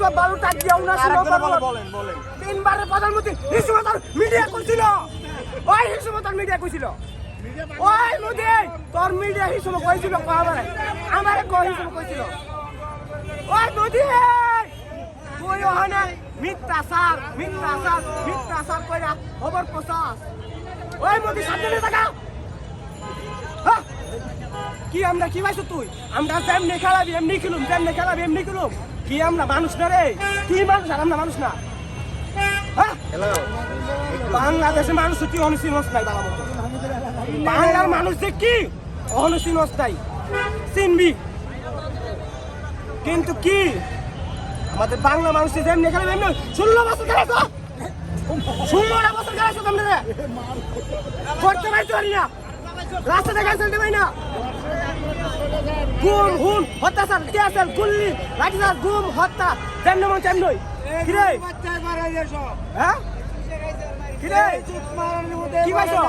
সব বালু উনাশি আরেকজনে বলে, নম্বর বলেন বলেন। তিনবারের প্রধানমন্ত্রী হিসুমতার মিডিয়া করছিল ওই হিসুমতার মিডিয়া কইছিল। ওই মোদি তোর মিডিয়া হিসুম কইছিল আমারে? আমারে কই হিসুম কইছিল। ওই মোদি তুই ওখানে মিথ্যা সার মিথ্যা সার মিথ্যা সার কইরা খবর প্রচার ওই মোদি সামনে থাকা হ্যাঁ। কি আমরা কি পাইছো তুই? আমরা যেমনি খেলাবি এমনি খেলুম যেমনি খেলাবি এমনি খেলুম। কি আমরা মানুষ না রে? কি মানুষ আর আমরা মানুষ না? বাংলাদেশের মানুষ কি অনুশীলন নাই বাবা বাংলার মানুষ যে কি অনুশীলন নাই। চিনবি? কিন্তু কি? আমাদের বাংলা মানুষ যেমনি খেলাবি এমনি ষোলো বছর খেলাইছো? ষোলোটা বছর তোমরা করতে পারছ না। রাস্তা দেখা চলতে না। গুম হুম হত্যাচার টিয়াচার গুল্লি লাঠিচার গুম হত্যা। তেমন মন তেমনই কিরে হ্যাঁ? কিরে কি পাইছো?